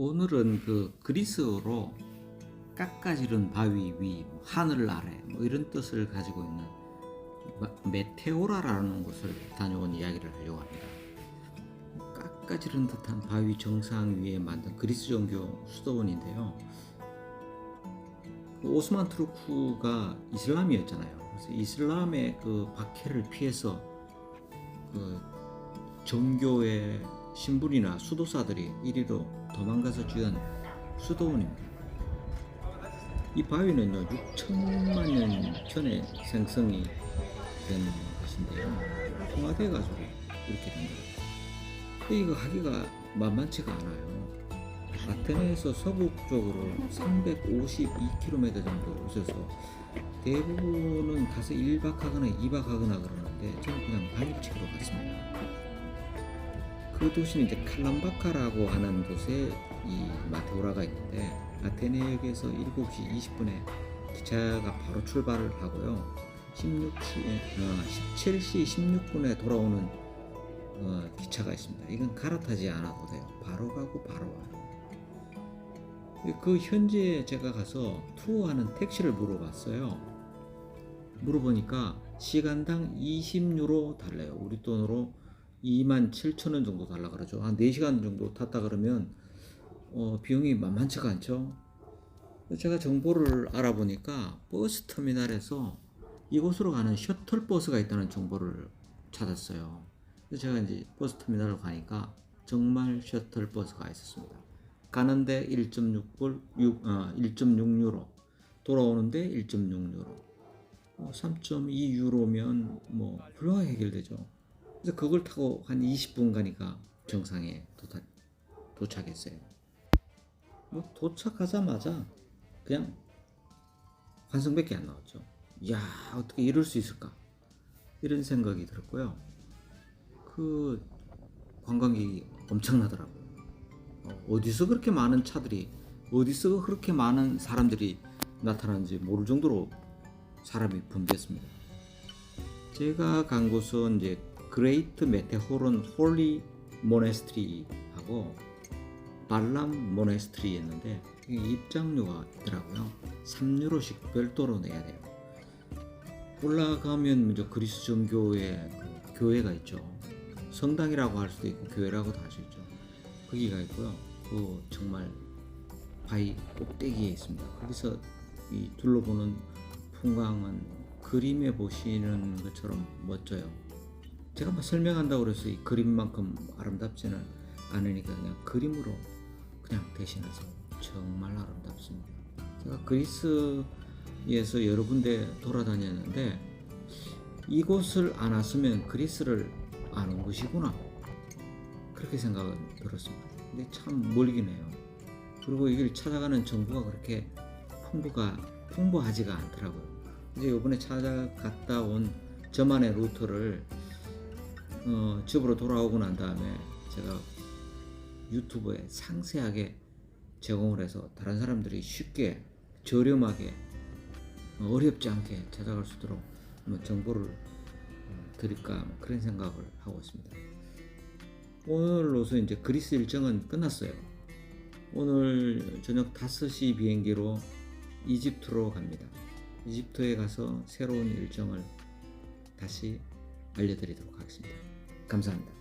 오늘은 그 그리스어로 깎아지른 바위 위, 하늘 아래 뭐 이런 뜻을 가지고 있는 마- 메테오라라는 곳을 다녀온 이야기를 하려고 합니다. 깎아지른 듯한 바위 정상 위에 만든 그리스 종교 수도원인데요. 그 오스만 투르크가 이슬람이었잖아요. 그래서 이슬람의 그 박해를 피해서 그 정교의 신분이나 수도사들이 이리로 도망가서 지은 수도원입니다. 이 바위는요 6천만 년 전에 생성이 된 것인데요. 통화돼 가지고 이렇게 된 거예요. 이거 하기가 만만치가 않아요. 아테네에서 서북 쪽으로 352km 정도 오셔서 대부분은 가서 1박 하거나 2박 하거나 그러는데 저는 그냥 당일치기로 갔습니다. 그 도시는 이제 칼람바카라고 하는 곳에 이 마테오라가 있는데 아테네역에서 7시 20분에 기차가 바로 출발을 하고요. 16시, 어, 17시 16분에 돌아오는 어, 기차가 있습니다. 이건 갈아타지 않아도 돼요. 바로 가고 바로 와요. 그 현지에 제가 가서 투어하는 택시를 물어봤어요. 물어보니까 시간당 20유로 달래요. 우리 돈으로 2만 7천 원 정도 달라 그러죠. 한 4시간 정도 탔다 그러면 어, 비용이 만만치가 않죠. 제가 정보를 알아보니까 버스 터미널에서 이곳으로 가는 셔틀 버스가 있다는 정보를 찾았어요. 그래서 제가 이제 버스 터미널로 가니까 정말 셔틀 버스가 있었습니다. 가는데 1.6불, 6, 어, 1.6유로, 돌아오는데 1.6유로, 어, 3.2유로면 뭐 훌륭하게 해결되죠. 그래서 그걸 타고 한 20분 가니까 정상에 도착, 도착했어요. 뭐 도착하자마자 그냥 환승밖에 안 나왔죠. 야 어떻게 이럴 수 있을까? 이런 생각이 들었고요. 그 관광객이 엄청나더라고요. 어, 어디서 그렇게 많은 차들이 어디서 그렇게 많은 사람들이 나타나는지 모를 정도로 사람이 붐볐습니다. 제가 간 곳은 이제 그레이트 메테호론 홀리 모네스트리 하고 발람 모네스트리였는데 이게 입장료가 있더라고요. 3유로씩 별도로 내야 돼요. 올라가면 먼저 그리스 정교의 그 교회가 있죠. 성당이라고 할 수도 있고 교회라고도 할 수 있죠. 거기가 있고요. 그 정말 바위 꼭대기에 있습니다. 거기서 이 둘러보는 풍광은 그림에 보시는 것처럼 멋져요. 제가 뭐 설명한다고 그래서 이 그림만큼 아름답지는 않으니까 그냥 그림으로 그냥 대신해서 정말 아름답습니다. 제가 그리스에서 여러 군데 돌아다녔는데 이곳을 안 왔으면 그리스를 안 온 것이구나 그렇게 생각은 들었습니다. 근데 참 멀긴 해요. 그리고 이걸 찾아가는 정보가 그렇게 풍부가 풍부하지가 않더라고요. 이제 이번에 찾아갔다 온 저만의 루트를 어, 집으로 돌아오고 난 다음에 제가 유튜브에 상세하게 제공을 해서 다른 사람들이 쉽게 저렴하게 어, 어렵지 않게 찾아갈 수 있도록 정보를 어, 드릴까 뭐 그런 생각을 하고 있습니다. 오늘로서 이제 그리스 일정은 끝났어요. 오늘 저녁 5시 비행기로 이집트로 갑니다. 이집트에 가서 새로운 일정을 다시 알려드리도록 하겠습니다. 감사합니다.